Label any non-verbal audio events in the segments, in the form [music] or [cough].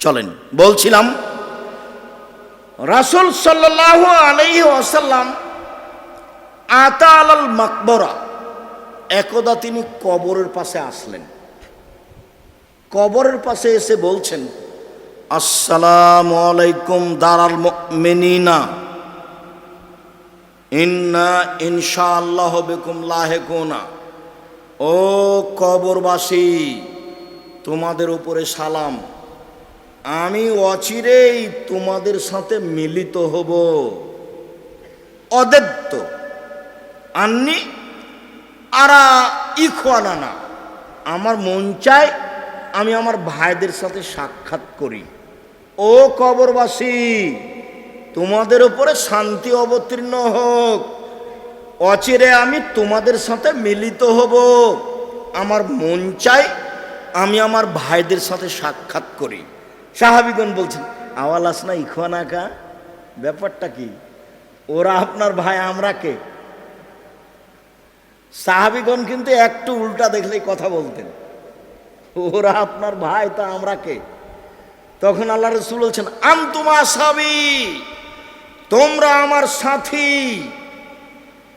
চলেন, বলছিলাম, রাসুল সাল্লাহ আলাইহি ওয়াসাল্লাম আতা আলাল মাকবরা, একদা তিনি কবরের পাশে আসলেন। কবরের পাশে এসে বলছেন, আসসালাম আলাইকুম দারাল মেনিনা ইন্না ইনশাআল্লাহ বেকুম লাহেকুনা। ও কবরবাসী, তোমাদের উপরে সালাম। আমি অচিরেই তোমাদের সাথে মিলিত হব। অদেত্য আননি, আরা ইখওয়ানা না আমার মন চায় আমি আমার ভাইদের সাথে সাক্ষাৎ করি। ও কবরবাসী, তোমাদের উপরে শান্তি অবতীর্ণ হোক। অচিরে আমি তোমাদের সাথে মিলিত হব। আমার মন চায় আমি আমার ভাইদের সাথে সাক্ষাৎ করি। সাহাবিগণ বলছেন, আওয়াল আসনা ইখওয়ানাকা? ব্যাপারটা কি? ওরা আপনার ভাই, আমরা কে? সাহাবিগণ কিন্তু একটু উল্টা দেখলেই কথা বলতেন। ওরা আপনার ভাই, তা আমরা কে? তখন আল্লাহ রসুল বলছেন, আন্তুমা সাবি, তোমরা আমার সাথী।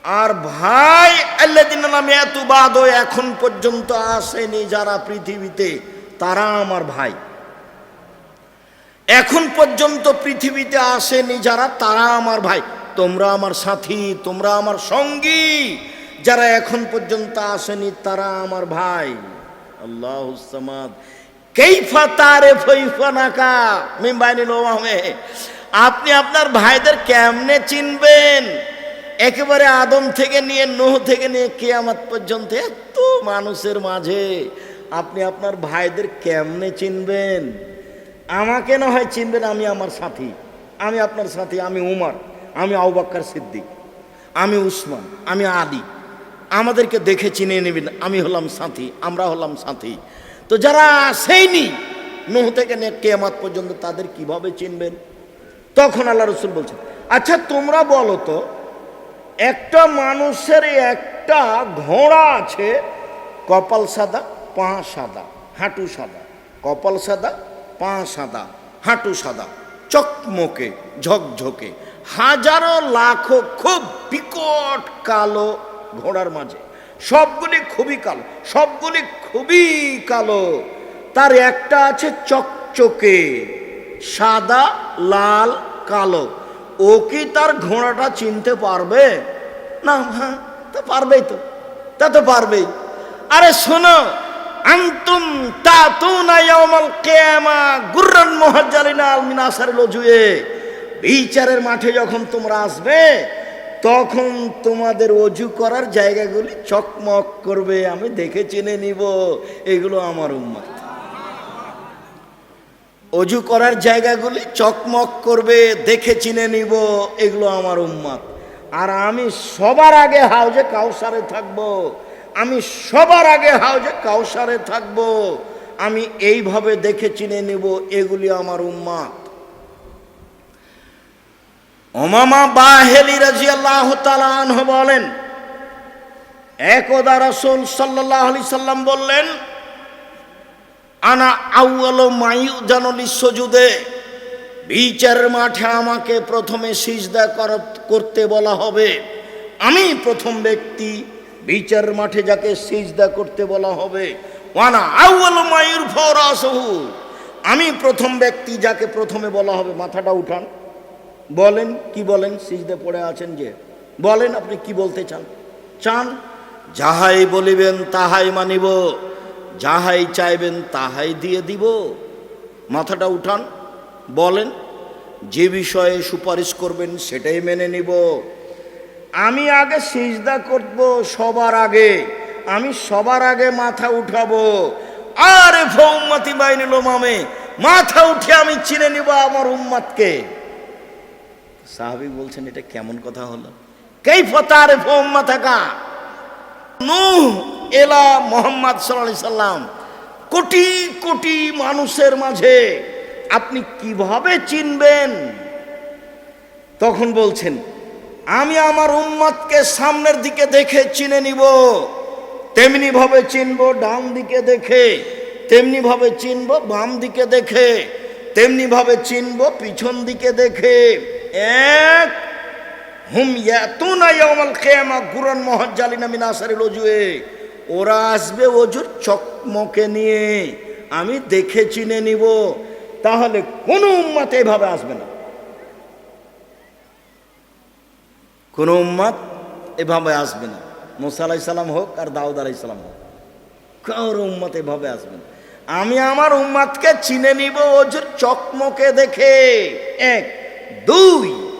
আর ভাই আল্লাদিন নামে এত বাদ এখন পর্যন্ত আসেনি যারা পৃথিবীতে, তারা আমার ভাই। এখন পর্যন্ত পৃথিবীতে আসেনি যারা, তারা আমার ভাই। তোমরা আমার সাথী, তোমরা আমার সঙ্গী। যারা এখন পর্যন্ত আসেনি, তারা আমার ভাই। আল্লাহ কেইফা তারে ফৈফা আপনি আপনার ভাইদের কেমনে চিনবেন? একেবারে আদম থেকে নিয়ে, নোহ থেকে নিয়ে কেয়ামত পর্যন্ত এত মানুষের মাঝে। আপনি আপনার ভাইদের কেমনে চিনবেন? আমাকে না হয় চিনবেন আমি আমার সাথী। আমি আপনার সাথী, আমি উমার, আমি আউবাক্কার সিদ্দিক, আমি উসমান, আমি আদি আমাদেরকে দেখে চিনে নেবেন, আমি হলাম সাথী, আমরা হলাম সাথী। তো যারা আসেইনি, নোহ থেকে নিয়ে কেয়ামত পর্যন্ত তাদের কীভাবে চিনবেন? তখন আল্লাহ রসুল বলছেন আচ্ছা তোমরা বলো তো, একটা মানুষের একটা ঘোড়া আছে, কপাল সাদা, পা সাদা, হাঁটু সাদা, কপাল সাদা পা সাদা, হাঁটু সাদা, চকমকে, ঝকঝকে, হাজারো লাখো খুব বিকট কালো ঘোড়ার মাঝে। সবগুলি খুবই কালো, সবগুলি খুবই কালো। তার একটা আছে চকচকে, সাদা, লাল, কালো। ও কি তার ঘোড়াটা চিনতে পারবে? না হ্যাঁ তা পারবেই তো, তা তো পারবেই। আরে শোনো আন্তুম তাতুনা ইয়াউমাল কিয়ামা গুররান মুহাজ্জালিনা আল মিনাসার লজুয়ে বিচারের মাঠে যখন তোমরা আসবে, তখন তোমাদের অজু করার জায়গাগুলি চকমক করবে, আমি দেখে চিনে নিব। এগুলো আমার উম্মত। অজু করার জায়গাগুলি চকমক করবে, দেখে চিনে নিব। এগুলো আমার উম্মত। আর আমি সবার আগে হাউজে কাউসারে থাকব। আমি সবার আগে হাউজে কাউসারে থাকব। আমি এইভাবে দেখে চিনে নিব, এগুলি আমার উম্মত ওমামা বাহেলি রাজি আল্লাহ তালাহ বলেন, একদা রসুল সাল্লাহ আলি সাল্লাম বললেন, আনা আউয়ালো মায়ু জানলি সজুদে বিচারের মাঠে আমাকে প্রথমে সিজদা করতে বলা হবে। আমি প্রথম ব্যক্তি বিচারের মাঠে যাকে সিজদা করতে বলা হবে, ওয়ানা আউয়ালো মায়ুর ফরাসহু আমি প্রথম ব্যক্তি যাকে প্রথমে বলা হবে, মাথাটা উঠান। বলেন, কি বলেন? সিজদে পড়ে আছেন যে। বলেন, আপনি কি বলতে চান? চান, যাহাই বলিবেন তাহাই মানিব, যাহাই চাইবেন তাহাই দিয়ে দিব। মাথাটা উঠান, বলেন, যে বিষয়ে সুপারিশ করবেন সেটাই মেনে নিব। আমি আগে সিজদা করব সবার আগে। আমি সবার আগে মাথা উঠাবো। আরে ফৌম্মতি বাইনি মামে মাথা উঠে আমি চিনে নিব আমার উম্মাদকে। সাহাবি বলছেন, এটা কেমন কথা হলো? কেই ফতারে ফৌম্মা থাকা নূহ এলা মোহাম্মদ সাল্লাহ সাল্লাম। কোটি কোটি মানুষের মাঝে আপনি কীভাবে চিনবেন? তখন বলছেন আমি আমার উম্মতকে সামনের দিকে দেখে চিনে নিব। তেমনি ভাবে চিনব ডান দিকে দেখে, তেমনি ভাবে চিনব বাম দিকে দেখে, তেমনি ভাবে চিনব পিছন দিকে দেখে। এক, হুম ইয়াতুনা ইয়াউমাল কিয়ামা গুরান মুহাজ্জালিনা মিন আসারিল ওজুয়ে ওরা আসবে ওজুর চকমকে নিয়ে। আমি দেখে চিনে নিব। তাহলে কোনো উম্মাত এভাবে আসবে না। কোনো উম্মাত এভাবে আসবে না। মুসা আলাই সালাম হোক আর দাউদ আলাই সালাম হোক। কারোর উম্মাত এভাবে আসবে না। আমি আমার উম্মাতকে চিনে নিব ওজুর চকমকে দেখে। এক, দুই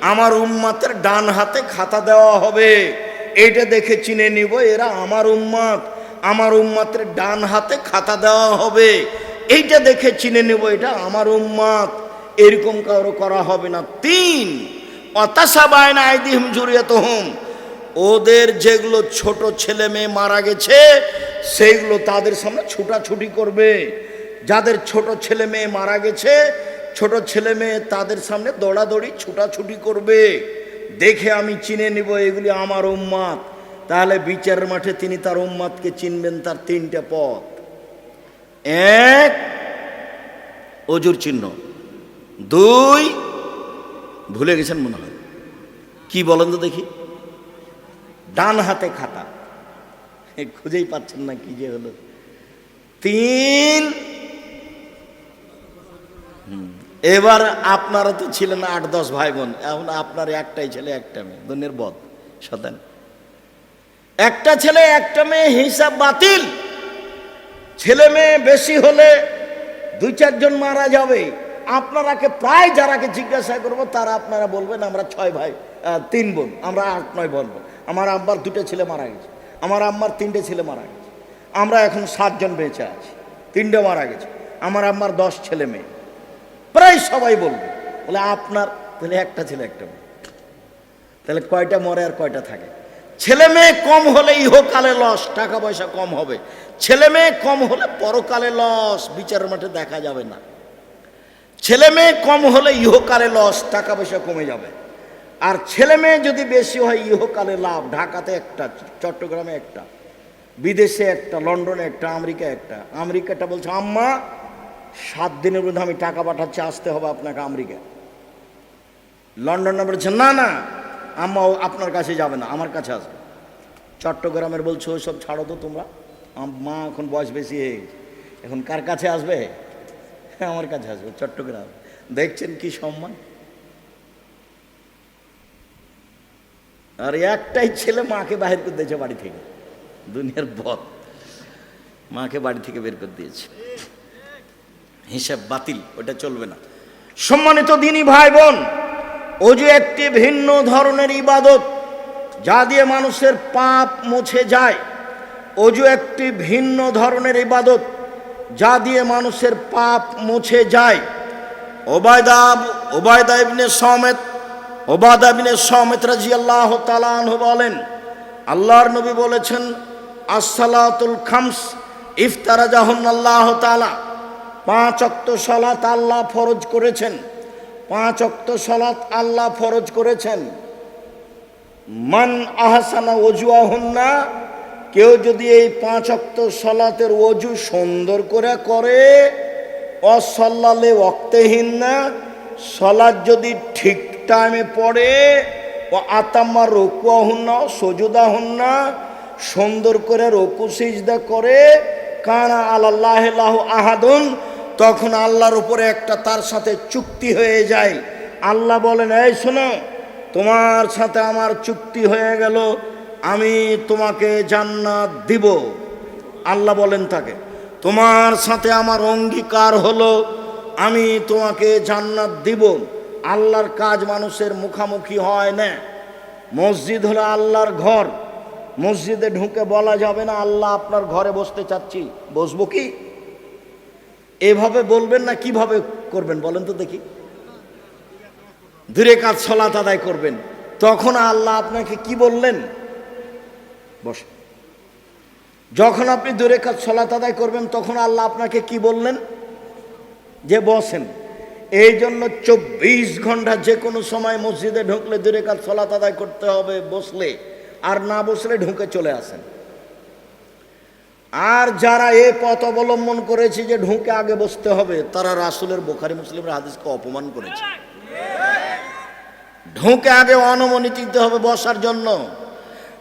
আমার উম্মাতের ডান হাতে খাতা দেওয়া হবে। এইটা দেখে চিনে নিব এরা আমার উম্মাত আমার উম্মাতের ডান হাতে খাতা দেওয়া হবে। এইটা দেখে চিনে নেব এটা আমার উম্মাত এরকম কারও করা হবে না। তিন অতাশা বায়না আইদিহিম জুরিয়াতহুম। ওদের যেগুলো ছোট ছেলে মেয়ে মারা গেছে, সেইগুলো তাদের সামনে ছুটাছুটি করবে। যাদের ছোট ছেলে মেয়ে মারা গেছে, ছোট ছেলে মেয়ে তাদের সামনে দৌড়াদৌড়ি, ছুটাছুটি করবে। দেখে আমি চিনে নিব, এগুলি আমার উম্মাত তাহলে বিচারের মাঠে তিনি তার উম্মাতকে চিনবেন, তার তিনটা পথ। এক, অজুর চিহ্ন। দুই, ভুলে গেছেন মনে হয়। কি বলেন তো দেখি। ডান হাতে খাতা। খুঁজেই পাচ্ছেন না কি যে হলো। তিন এবার আপনারা তো ছিলেন আট, দশ ভাই বোন এখন আপনার একটাই ছেলে, একটা মেয়ে। দুনিয়ার বদ শতান একটা ছেলে, একটা মেয়ে, হিসাব বাতিল। ছেলে মেয়ে বেশি হলে দুই, চারজন মারা যাবে। আপনারাকে প্রায় যারাকে জিজ্ঞাসা করব, তারা আপনারা বলবেন, আমরা ছয় ভাই তিন বোন, আমরা আট, নয় বোন। আমার আব্বার দুটো ছেলে মারা গেছে, আমার আম্মার তিনটে ছেলে মারা গেছে, আমরা এখন সাতজন বেঁচে আছি, তিনটে মারা গেছে, আমার আম্মার দশ ছেলে মেয়ে। প্রায় সবাই বলবে, বলে আপনার, তাহলে একটা ছেলে, একটা মেয়ে। তাহলে কয়টা মরে আর কয়টা থাকে? ছেলে মেয়ে কম হলে ইহকালে লস, টাকা পয়সা কম হবে। ছেলে মেয়ে কম হলে পরকালে লস বিচার মাঠে দেখা যাবে না। ছেলে মেয়ে কম হলে ইহকালে লস টাকা পয়সা কমে যাবে। আর ছেলে মেয়ে যদি বেশি হয়, ইহকালে লাভ। ঢাকাতে একটা, চট্টগ্রামে একটা, বিদেশে একটা, লন্ডনে একটা আমেরিকা একটা। আমেরিকাটা বলছে, আম্মা, সাত দিনের মধ্যে আমি টাকা পাঠাচ্ছি, আসতে হবে আপনাকে আমেরিকা লন্ডনে বলছে, না না, আম্মা আপনার কাছে যাবে না, আমার কাছে আসবে। চট্টগ্রামের বলছো ওসব ছাড়ো তো তোমরা। মা এখন বয়স বেশি হয়ে এখন কার কাছে আসবে? [laughs] আমার কাছে আসবে, চট্টগ্রাম। দেখছেন কি সম্মান? আর একটাই ছেলে মাকে বাহির করে দিয়েছে বাড়ি থেকে। দুনিয়ার বদ। মাকে বাড়ি থেকে বের করে দিয়েছে। হিসাব বাতিল, ওটা চলবে না। সম্মানিত দিনী ভাই বোন অজু একটি ভিন্ন ধরনের ইবাদত যা দিয়ে মানুষের পাপ মুছে যায় অজু একটি ভিন্ন ধরনের ইবাদত যা দিয়ে মানুষের পাপ মুছে যায়। ওবায়দা ওবায়দা ইবনে সমেত ওবাদা ইবনে সমেত রাজি আল্লাহ তালাহ বলেন, আল্লাহর নবী বলেছেন, আসসালাতুল খামস ইফতারা জাহন আল্লাহ তালা পাঁচ অক্ত সলাত আল্লাহ ফরজ করেছেন। পাঁচ অক্ত সলাত আল্লাহ ফরজ করেছেন। মান আহসানা অজুয়া না কেউ যদি এই পাঁচ অক্ত সলাতের অজু সুন্দর করে করে, অসল্লালে অক্তেহীন না সলাদ যদি ঠিক টাইমে পড়ে, ও আতাম্মা রকুয়া হন না সজুদা হন না, সুন্দর করে রকু, সিজদা করে, কানা আল্লাহ আহাদুন, তখন আল্লাহর উপরে একটা তার সাথে চুক্তি হয়ে যায়। আল্লাহ বলেন, এই শোনো, তোমার সাথে আমার চুক্তি হয়ে গেল। আমি তোমাকে জান্নাত দিব। আল্লাহ বলেন তাকে, তোমার সাথে আমার অঙ্গীকার হলো, আমি তোমাকে জান্নাত দিব। আল্লাহর কাজ মানুষের মুখামুখি হয় না। মসজিদ হলো আল্লাহর ঘর। মসজিদে ঢুকে বলা যাবে না, আল্লাহ আপনার ঘরে বসতে চাচ্ছি। বসবো কি? এভাবে বলবেন না, কীভাবে করবেন বলেন তো দেখি। দূরে কাজ সলাত আদায় করবেন? তখন আল্লাহ আপনাকে কি বললেন? বস। যখন আপনি দূরে কাজ সলাত আদায় করবেন, তখন আল্লাহ আপনাকে কি বললেন? যে বসেন। এই জন্য চব্বিশ ঘণ্টা যে কোনো সময় মসজিদে ঢুকলে দূরে কাজ সলাত আদায় করতে হবে, বসলে। আর না বসলে ঢুকে চলে আসেন। আর যারা এ পথ অবলম্বন করেছে যে ঢুকে আগে বসতে হবে, তারা রাসুলের বোখারি মুসলিমের হাদিসকে অপমান করেছে। ঢুকে আগে অনুমতি দিতে হবে বসার জন্য।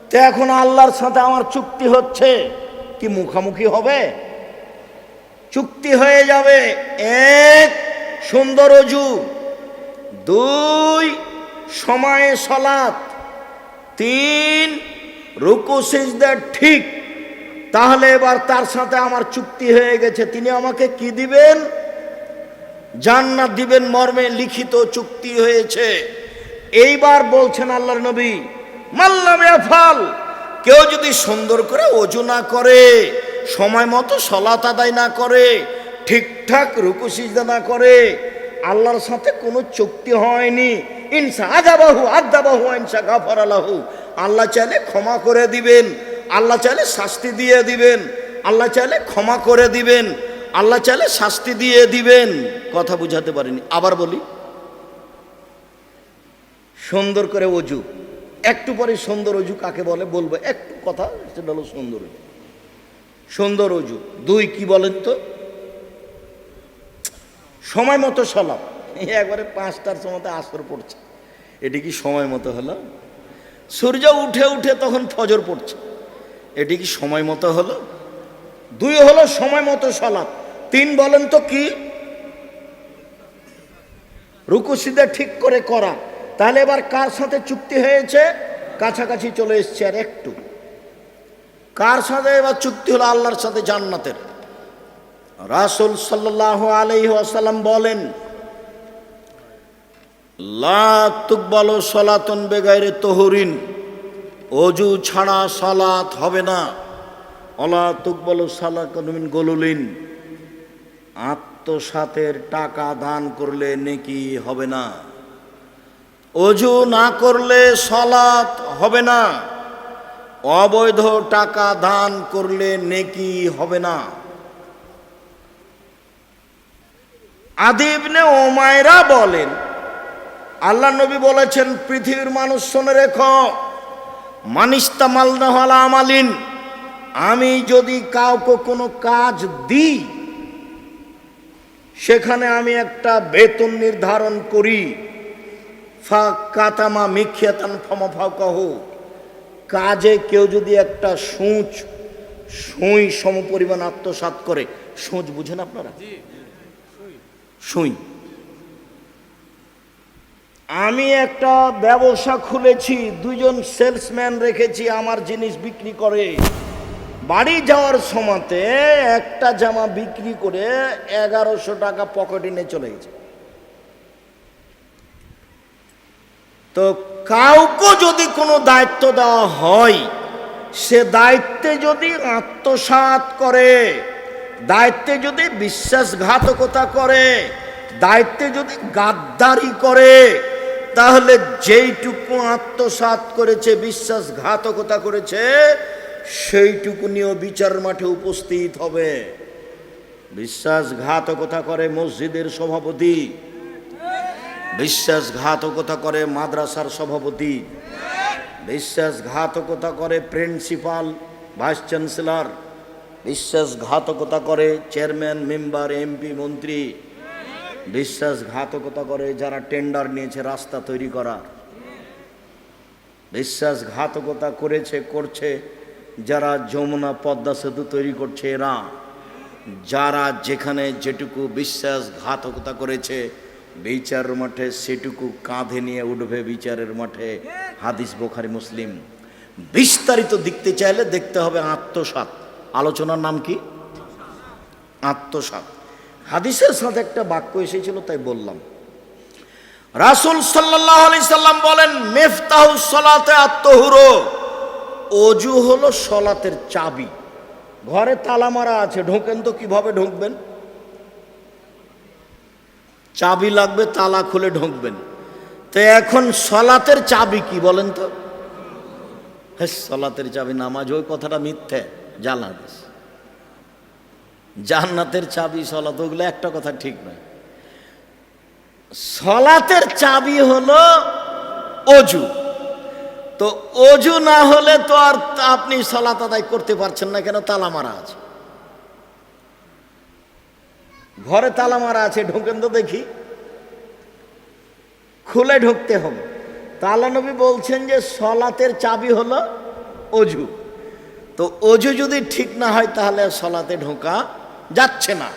তো এখন আল্লাহর সাথে আমার চুক্তি হচ্ছে। কি মুখামুখি হবে? চুক্তি হয়ে যাবে। এক, সুন্দর অজু। দুই, সময়ে সলাত। তিন, রুকু সিজদার ঠিক। তাহলে এবার তার সাথে আমার চুক্তি হয়ে গেছে। তিনি আমাকে কি দিবেন? জান্নাত দিবেন মর্মে লিখিত চুক্তি হয়েছে। এইবার বলছেন আল্লাহর নবী মাল্লাম ফল। কেউ যদি সুন্দর করে অজু না করে, সময় মতো সলাত আদায় না করে, ঠিকঠাক রুকু না করে, আল্লাহর সাথে কোনো চুক্তি হয়নি। ইনসা আদাবাহু আদাবাহু ইনসা গাফর আলাহু আল্লাহ চাইলে ক্ষমা করে দিবেন। আল্লাহ চাইলে শাস্তি দিয়ে দিবেন। আল্লাহ চাইলে ক্ষমা করে দিবেন। আল্লাহ চাইলে শাস্তি দিয়ে দিবেন। কথা বুঝাতে পারিনি। আবার বলি, সুন্দর করে অজু। একটু পরে সুন্দর অজু কাকে বলে? বলব, একটু কথা, সেটা হলো সুন্দর অজু সুন্দর অজু দুই কি বলেন তো? সময় মতো সলাপ। একবারে পাঁচটার সময় আসর পড়ছে। এটি কি সময় মতো হলো? সূর্য উঠে উঠে তখন ফজর পড়ছে। এটি কি সময় মতো হলো? দুই হলো সময় মতো সলাপ। তিন বলেন তো কি? রুকু সিধা ঠিক করে করা। তাহলে এবার কার সাথে চুক্তি হয়েছে? কাছাকাছি চলে এসছে আর একটু। কার সাথে এবার চুক্তি হলো? আল্লাহর সাথে জান্নাতের। রাসুল সাল্লাহ আলাইহি আসাল্লাম বলেন, লা তুকবাল সলাতন বেগাইরে তহরিন। অজু ছাড়া সালাত হবে না। অলা তুকবাল সালাকমিন গলুলিন। আত্মসাতের টাকা দান করলে নেকি হবে না। অজু না করলে সলাত হবে না। অবৈধ টাকা দান করলে নেকি হবে না। আদিবনে ওমায়রা বলেন, আল্লাহ নবী বলেছেন, পৃথিবীর মানুষ শোনে রেখ মানিস্তা মালদাহলা আমালিন, আমি যদি কাউকে কোনো কাজ দিই, সেখানে আমি একটা বেতন নির্ধারণ করি। ফা কাতামা মিখিয়াতান ফমা ফাও কাহ। কাজে কেউ যদি একটা সূচ সুই সমপরিমাণ আত্মসাত করে সূচ বুঝেন আপনারা? সুই। আমি একটা ব্যবসা খুলেছি দুজন সেলসম্যান রেখেছি আমার জিনিস বিক্রি করে। বাড়ি যাওয়ার সময়তে একটা জামা বিক্রি করে এগারোশো টাকা পকেটে নিয়ে চলে গেছে। তো কাউকে যদি কোনো দায়িত্ব দেওয়া হয়, সে দায়িত্বে যদি আত্মসাত করে, দায়িত্বে যদি বিশ্বাসঘাতকতা করে, দায়িত্বে যদি গাদ্দারি করে, তাহলে যেইটুকু আত্মসাত করেছে, বিশ্বাসঘাতকতা করেছে, সেইটুকু নিয়েও বিচার মাঠে উপস্থিত হবে। বিশ্বাসঘাতকতা করে মসজিদের সভাপতি বিশ্বাসঘাতকতা করে মাদ্রাসার সভাপতি। বিশ্বাসঘাতকতা করে প্রিন্সিপাল, ভাইস চ্যান্সেলর। বিশ্বাসঘাতকতা করে চেয়ারম্যান, মেম্বার, এমপি, মন্ত্রী। বিশ্বাসঘাতকতা করে যারা টেন্ডার নিয়েছে, রাস্তা তৈরি করা। বিশ্বাসঘাতকতা করেছে, করছে যারা যমুনা পদ্মা সেতু তৈরি করছে এরা। যারা যেখানে যেটুকু বিশ্বাসঘাতকতা করেছে বিচার মাঠে সেটুকু কাঁধে নিয়ে উঠবে বিচারের মাঠে। হাদিস বোখারি মুসলিম। বিস্তারিত দেখতে চাইলে দেখতে হবে আত্মসাত। আলোচনার নাম কি? আত্মসাত। হাদিসের সাথে একটা বাক্য এসেছিল, তাই বললাম। রাসুল সাল্লাহ আলি সাল্লাম বলেন, মেফতাহ সলাতে আত্মহুরো অজু হলো সলাতের চাবি। ঘরে তালা মারা আছে, ঢোকেন তো কীভাবে ঢুকবেন? চাবি লাগবে, তালা খুলে ঢুকবেন। তো এখন সলাতের চাবি কি বলেন তো? হ্যাঁ সলাতের চাবি নামাজ, ওই কথাটা মিথ্যে, জাল হাদিস। জান্নাতের চাবি, সলাত, ওগুলো একটা কথা ঠিক নয়। সলাতের চাবি হলো অজু। তো অজু না হলে তো আর আপনি সলাত আদায় করতে পারছেন না, কেন তালা মারা আছে? ঘরে তালা মারা আছে, ঢোকেন তো দেখি। খুলে ঢুকতে হবে। তালা নবী বলছেন যে, সলাতের চাবি হলো অজু। তো অজু যদি ঠিক না হয়, তাহলে সলাতে ঢোকা যাচ্ছে না।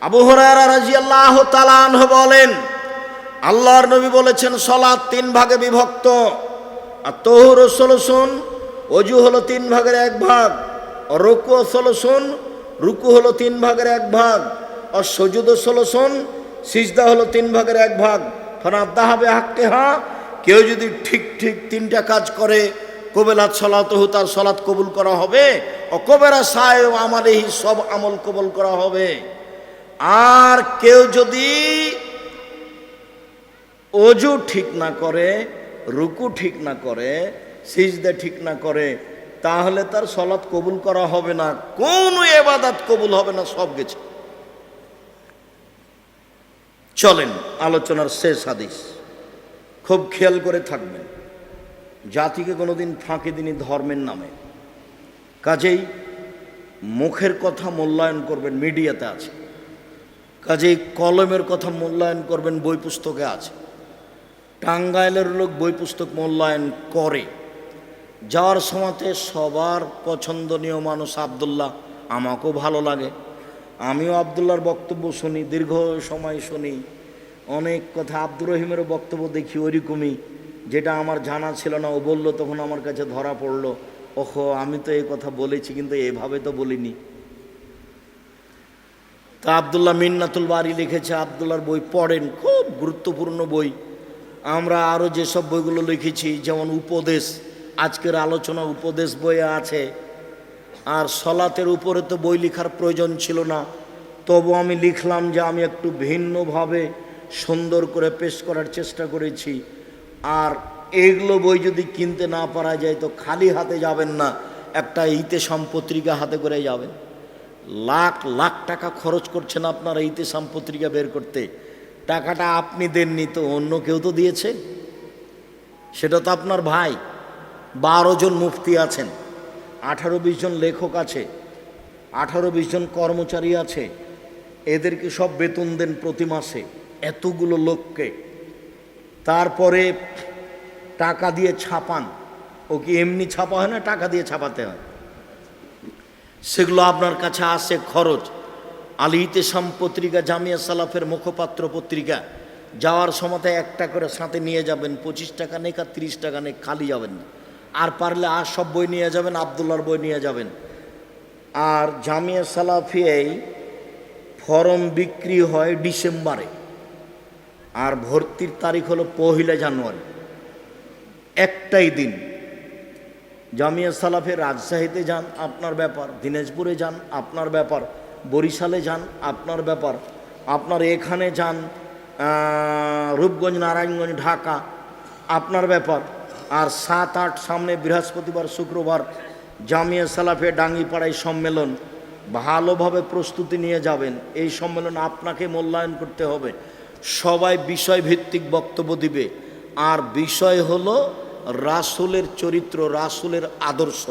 আবু হরারা রাজিয়াল্লাহ তালান বলেন, আল্লাহর নবী বলেছেন, সলাৎ তিন ভাগে বিভক্ত। আর তহুর সলসুন অজু হলো তিন ভাগের এক ভাগ। রুকু সলসুন রুকু হলো তিন ভাগের এক ভাগ। আর সজুদ সলসুন সিজদা হলো তিন ভাগের এক ভাগ। ফনাদ্দা হবে হাক্কে হা, কেউ যদি ঠিক ঠিক তিনটা কাজ করে, কবেলাত সলাত তার সলাৎ কবুল করা হবে ও কবেরা সায় আমালেহি, সব আমল কবুল করা হবে। আর কেউ যদি অজু ঠিক না করে, রুকু ঠিক না করে, সিজদে ঠিক না করে, তাহলে তার সলাৎ কবুল করা হবে না। কোন এবাদাত কবুল হবে না, সব গেছে। চলেন, আলোচনার শেষ হাদিস। খুব খেয়াল করে থাকবেন, জাতিকে কোনোদিন ফাঁকি দিনই ধর্মের নামে। কাজেই মুখের কথা মূল্যায়ন করবেন মিডিয়াতে আছে। কাজেই কলমের কথা মূল্যায়ন করবেন বই পুস্তকে আছে। টাঙ্গাইলের লোক বই পুস্তক মূল্যায়ন করে। যাওয়ার সময়তে সবার পছন্দনীয় মানুষ আবদুল্লাহ, আমাকেও ভালো লাগে। আমিও আবদুল্লাহর বক্তব্য শুনি, দীর্ঘ সময় শুনি। অনেক কথা আব্দুর রহিমেরও বক্তব্য দেখি ওইরকমই, যেটা আমার জানা ছিল না। ও বলল, তখন আমার কাছে ধরা পড়ল। ওহো, আমি তো এই কথা বলেছি, কিন্তু এভাবে তো বলিনি। তা আবদুল্লাহ মিন্নাতুল বাড়ি লিখেছে, আবদুল্লাহর বই পড়েন, খুব গুরুত্বপূর্ণ বই। আমরা আরও যেসব বইগুলো লিখেছি, যেমন উপদেশ, আজকের আলোচনা উপদেশ বইয়ে আছে। আর সলাতের উপরে তো বই লেখার প্রয়োজন ছিল না। তবু আমি লিখলাম যে আমি একটু ভিন্নভাবে সুন্দর করে পেশ করার চেষ্টা করেছি। আর এগুলো বই যদি কিনতে না পারা যায় তো খালি হাতে যাবেন না, একটা ইতে পত্রিকা হাতে করে যাবেন। লাখ লাখ টাকা খরচ করছেন আপনারা ইতে পত্রিকা বের করতে। টাকাটা আপনি দেননি তো অন্য কেউ তো দিয়েছে? সেটা তো আপনার ভাই। বারো জন মুফতি আছেন। আঠারো বিশ জন লেখক আছে আঠারো বিশ জন কর্মচারী আছে, এদেরকে সব বেতন দেন প্রতি মাসে এতগুলো লোককে। তারপরে টাকা দিয়ে ছাপান। ও কি এমনি ছাপা হয় না, টাকা দিয়ে ছাপাতে হয়? সেগুলো আপনার কাছে আসে খরচ। আলী ইতেসাম পত্রিকা, জামিয়া সালাফের মুখপাত্র পত্রিকা, যাওয়ার সময় একটা করে সাথে নিয়ে যাবেন, পঁচিশ টাকা নেক আর তিরিশ টাকা নেক খালি যাবেন না। আর পারলে আর সব বই নিয়ে যাবেন আবদুল্লার বই নিয়ে যাবেন। আর জামিয়া সালাফিয়াই ফরম বিক্রি হয় ডিসেম্বরে। আর ভর্তির তারিখ হলো পহিলা জানুয়ারি। একটাই দিন। জামিয়া সালাফে রাজশাহীতে যান, আপনার ব্যাপার। দিনাজপুরে যান, আপনার ব্যাপার। বরিশালে যান, আপনার ব্যাপার। আপনার এখানে যান রূপগঞ্জ, নারায়ণগঞ্জ, ঢাকা, আপনার ব্যাপার। আর সাত আট সামনে বৃহস্পতিবার, শুক্রবার জামিয়া সালাফে ডাঙ্গিপাড়ায় সম্মেলন। ভালোভাবে প্রস্তুতি নিয়ে যাবেন। এই সম্মেলন আপনাকে মূল্যায়ন করতে হবে। সবাই বিষয়ভিত্তিক বক্তব্য দিবে। আর বিষয় হলো রাসুলের চরিত্র, রাসুলের আদর্শ।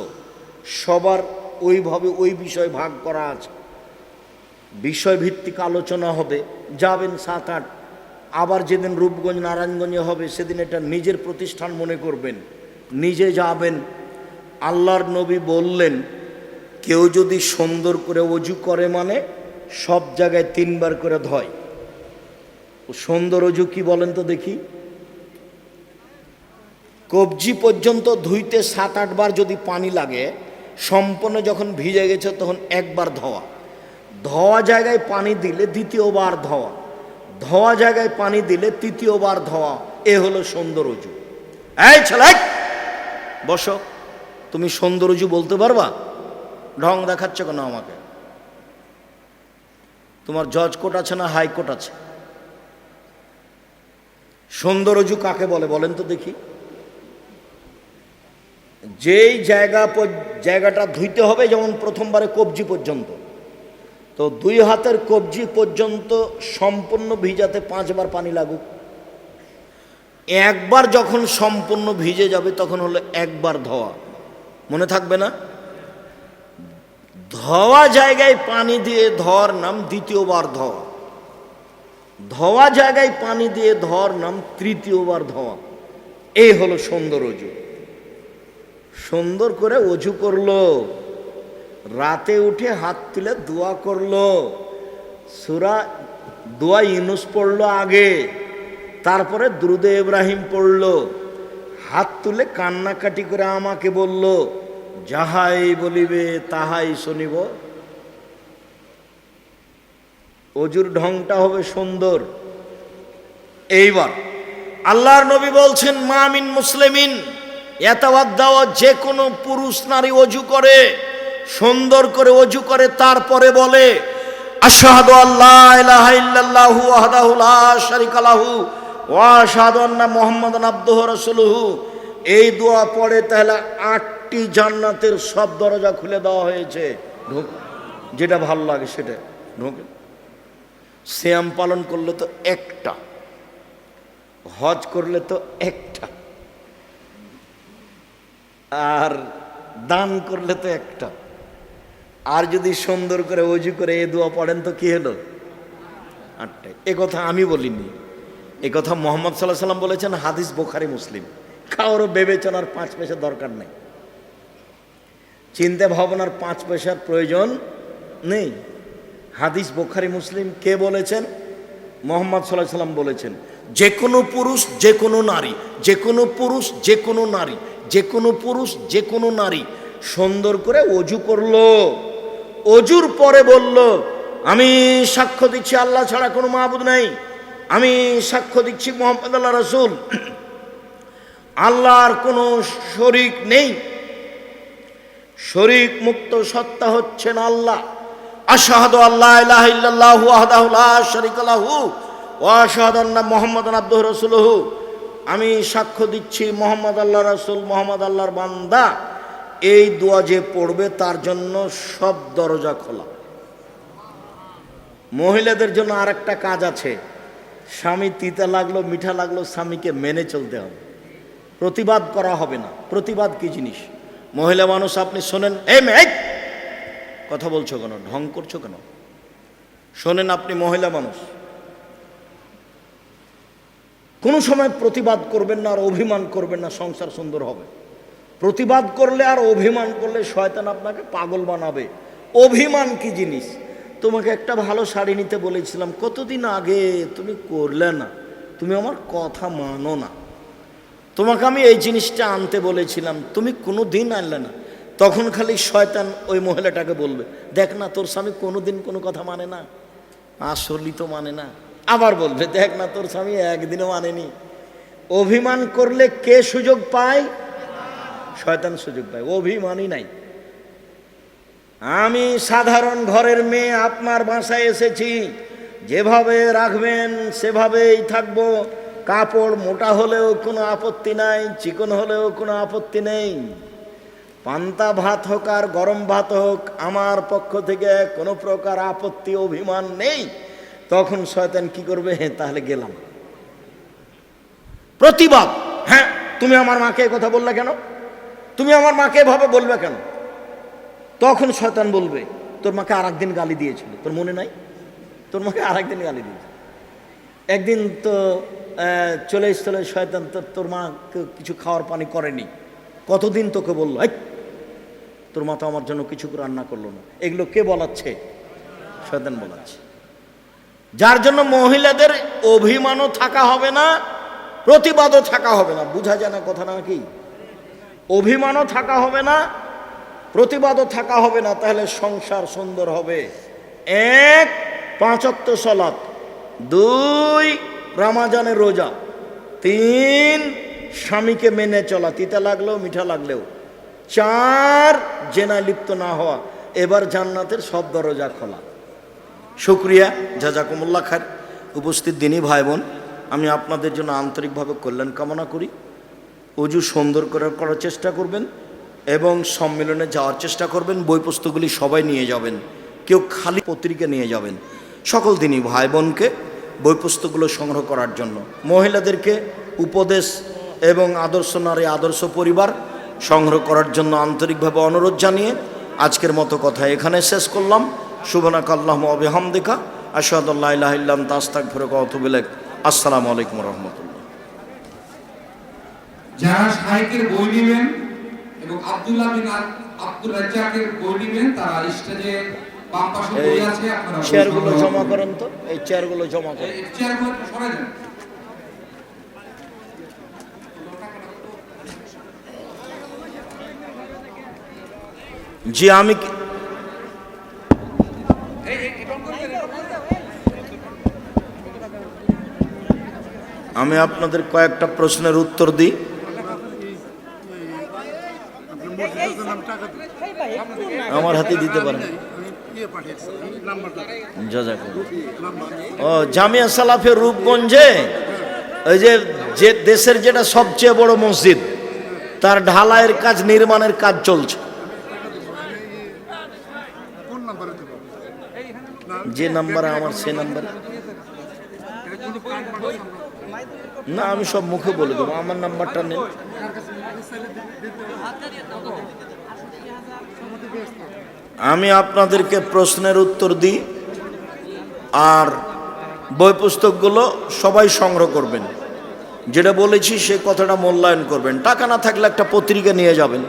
সবার ওইভাবে ওই বিষয় ভাগ করা আছে। বিষয়ভিত্তিক আলোচনা হবে। যাবেন সাত আট আবার যেদিন রূপগঞ্জ নারায়ণগঞ্জে হবে, সেদিন এটা নিজের প্রতিষ্ঠান মনে করবেন। নিজে যাবেন। আল্লাহর নবী বললেন, কেউ যদি সুন্দর করে অজু করে মানে সব জায়গায় তিনবার করে ধয়। ও সুন্দর অজু কি বলেন তো দেখি। কবজি পর্যন্ত ধুইতে সাত আটবার যদি পানি লাগে, সম্পূর্ণ যখন ভিজে গেছে তখন একবার ধোয়া। ধোয়া জায়গায় পানি দিলে দ্বিতীয়বার ধোয়া। ধোয়া জায়গায় পানি দিলে তৃতীয়বার ধোয়া, এ হলো সৌন্দর্য। এই ছেলে, বসো। তুমি সৌন্দর্য বলতে পারবা? ঢং দেখাচ্ছ কেন আমাকে? তোমার জজ কোর্ট আছে না হাইকোর্ট আছে? সৌন্দর্য কাকে বলে বলেন তো দেখি। যেই জায়গা জায়গাটা ধুইতে হবে, যেমন প্রথমবারে কবজি পর্যন্ত। তো দুই হাতের কবজি পর্যন্ত সম্পূর্ণ ভিজাতে পাঁচবার পানি লাগুক। একবার যখন সম্পূর্ণ ভিজে যাবে, তখন হলো একবার ধোয়া। মনে থাকবে না? ধোয়া জায়গায় পানি দিয়ে ধর নাম দ্বিতীয়বার ধোয়া। ধোয়া জায়গায় পানি দিয়ে ধর নাম তৃতীয়বার ধোয়া। এই হলো সুন্দর অজু সুন্দর করে অজু করল। রাতে উঠে হাত তুলে দোয়া করল। সুরা দোয়া ইউনুস পড়ল আগে, তারপরে দ্রুদে ইব্রাহিম পড়ল। হাত তুলে কান্নাকাটি করে আমাকে বলল, যাহাই বলিবে তাহাই শুনিব। অজুর ঢংটা হবে সুন্দর। এইবার আল্লাহর নবী বলছেন মামিন মুসলিমিন এতাবাদ্দাও যে কোনো পুরুষ নারী অজু করে। সুন্দর করে অজু করে, তারপরে বলে ইল্লাল্লাহু লাহু এই দোয়া পড়ে তাহলে আটটি জান্নাতের সব দরজা খুলে দেওয়া হয়েছে। ঢোক। যেটা ভালো লাগে সেটা। ঢোকে। শ্যাম পালন করলে তো একটা। হজ করলে তো একটা। আর দান করলে তো একটা। আর যদি সুন্দর করে অজু করে এ দোয়া পড়েন তো কি হলো? আটটাই এ কথা আমি বলিনি। এ কথা মোহাম্মদ সাল্লাহ সাল্লাম বলেছেন, হাদিস বোখারি, মুসলিম। কারোর বিবেচনার পাঁচ পয়সা দরকার নেই। চিন্তা ভাবনার পাঁচ পয়সার প্রয়োজন নেই। হাদিস বোখারি, মুসলিম কে বলেছেন? মোহাম্মদ সাল্লাহ সাল্লাম বলেছেন, যে কোনো পুরুষ, যে কোনো নারী, যে কোনো পুরুষ, যে কোনো নারী, যে কোনো পুরুষ, যে কোনো নারী সুন্দর করে অজু করল। অজুর পরে বলল, আমি সাক্ষ্য দিচ্ছি, আল্লাহ ছাড়া কোনো মাহবুদ নাই। আমি সাক্ষ্য দিচ্ছি মোহাম্মদ আল্লাহ রসুল। আল্লাহর কোনো শরিক নেই। শরিক মুক্ত সত্তা হচ্ছেন আল্লাহ। আশাহাদু আল্লাহ ইলাহা ইল্লাল্লাহু ওয়াহদাহু লা শারিকা লাহু ওয়া আন্না মুহাম্মাদান আবদুহু রাসূলুহু। আমি সাক্ষ্য দিচ্ছি মোহাম্মদ আল্লাহ রাসূল, মোহাম্মদ আল্লাহর বান্দা। এই দোয়া যে পড়বে তার জন্য সব দরজা খোলা। মহিলাদের জন্য আর একটা কাজ আছে। স্বামী তিতা লাগল, মিঠা লাগল, স্বামীকে মেনে চলতে হবে। প্রতিবাদ করা হবে না। প্রতিবাদ কি জিনিস? মহিলা মানুষ, আপনি শোনেন, এই মেয়ে, কথা বলছো কেন? ঢং করছ কেন? শোনেন আপনি মহিলা মানুষ। কোনো সময় প্রতিবাদ করবেন না আর অভিমান করবেন না, সংসার সুন্দর হবে। প্রতিবাদ করলে আর অভিমান করলে শয়তান আপনাকে পাগল বানাবে। অভিমান কি জিনিস? তোমাকে একটা ভালো শাড়ি নিতে বলেছিলাম, কতদিন আগে তুমি করলে না? তুমি আমার কথা মানো না। তোমাকে আমি এই জিনিসটা আনতে বলেছিলাম, তুমি কোনো দিন আনলে না। তখন খালি শয়তান ওই মহিলাটাকে বলবে, দেখ না, তোর স্বামী কোনো দিন কোনো কথা মানে না, আসলই তো মানে না। আবার বলবে, দেখ না, তোর স্বামী একদিনও মানেনি। অভিমান করলে কে সুযোগ পায়? শয়তান সুযোগ পায়, অভিমানই নাই। আমি সাধারণ ঘরের মেয়ে, আপনার বাসায় এসেছি। যেভাবে রাখবেন, সেভাবেই থাকব। কাপড় মোটা হলেও কোনো আপত্তি নাই, চিকন হলেও কোনো আপত্তি নেই। পান্তা ভাত হোক আর গরম ভাত হোক, আমার পক্ষ থেকে কোনো প্রকার আপত্তি, অভিমান নেই। তখন শয়তান কি করবে? হ্যাঁ [laughs] তাহলে গেলাম। প্রতিবাদ। হ্যাঁ তুমি আমার মাকে কথা বললে কেন? তুমি আমার মাকে এভাবে বলবে কেন? তখন শয়তান বলবে, তোর মাকে আর একদিন গালি দিয়েছিল। তোর মনে নাই? তোর মাকে আর একদিন গালি দিয়েছিল একদিন তো চলে এসছিল শয়তান, তোর তোর মা কিছু খাওয়ার পানি করেনি। কতদিন তোকে বলল? তোর মা তো আমার জন্য কিছু রান্না করল না। এগুলো কে বলাচ্ছে? শয়তান বলাচ্ছে। যার জন্য মহিলাদের অভিমানও থাকা হবে না, প্রতিবাদও থাকা হবে না। বুঝা যায় না কথা না কি অভিমানও থাকা হবে না, প্রতিবাদও থাকা হবে না, তাহলে সংসার সুন্দর হবে। এক পাঁচক্ত সলাৎ দুই, রামাজানের রোজা। তিন, স্বামীকে মেনে চলা, তিতা লাগলেও, মিঠা লাগলেও। চার জেনায় লিপ্ত না হওয়া। এবার জান্নাতের সব দরজা খোলা। শুক্রিয়া জাজাকুমুল্লা খার উপস্থিত দিনই ভাই বোন, আমি আপনাদের জন্য আন্তরিকভাবে কল্যাণ কামনা করি। অজু সুন্দর করে করার চেষ্টা করবেন এবং সম্মেলনে যাওয়ার চেষ্টা করবেন, বই পুস্তকগুলি সবাই নিয়ে যাবেন, কেউ খালি পত্রিকা নিয়ে যাবেন। সকল দিনই ভাই বোনকে বই পুস্তকগুলো সংগ্রহ করার জন্য। মহিলাদেরকে উপদেশ এবং আদর্শ নারী, আদর্শ পরিবার সংগ্রহ করার জন্য আন্তরিকভাবে অনুরোধ জানিয়ে আজকের মতো কথা এখানে শেষ করলাম। শুভনাক আল্লাহ অবিহাম দেখা আশহাদুল্লাহ ইলাহা ইল্লাম তাস্তাক ফিরক অতুবিলেক আসসালামু আলাইকুম রহমতুল্লাহ। যারা শাহেকের বই নেবেন এবং আব্দুল্লাহ বিন আব- আব্দুর রাজ্জাকের বই নেবেন তারা স্টেজে বাম পাশে বই আছে আপনারা চেয়ারগুলো জমা করেন তো এই চেয়ারগুলো জমা করেন। এই চেয়ারগুলো সরাই দেন। জি আমি আমি আপনাদের কয়েকটা প্রশ্নের উত্তর দিই। আমার হাতে দিতে পারেন ও জামিয়া সালাফের রূপগঞ্জে ওই যে যে দেশের যেটা সবচেয়ে বড় মসজিদ তার ঢালাইয়ের কাজ নির্মাণের কাজ চলছে। যে নাম্বার আমার সে নাম্বার। না আমি সব মুখে বলে দেবো আমার নাম্বারটা নেন আমি আপনাদেরকে প্রশ্নের উত্তর দিই, আর বই পুস্তকগুলো সবাই সংগ্রহ করবেন। যেটা বলেছি সে কথাটা মূল্যায়ন করবেন। টাকা না থাকলে একটা পত্রিকা নিয়ে যাবেন।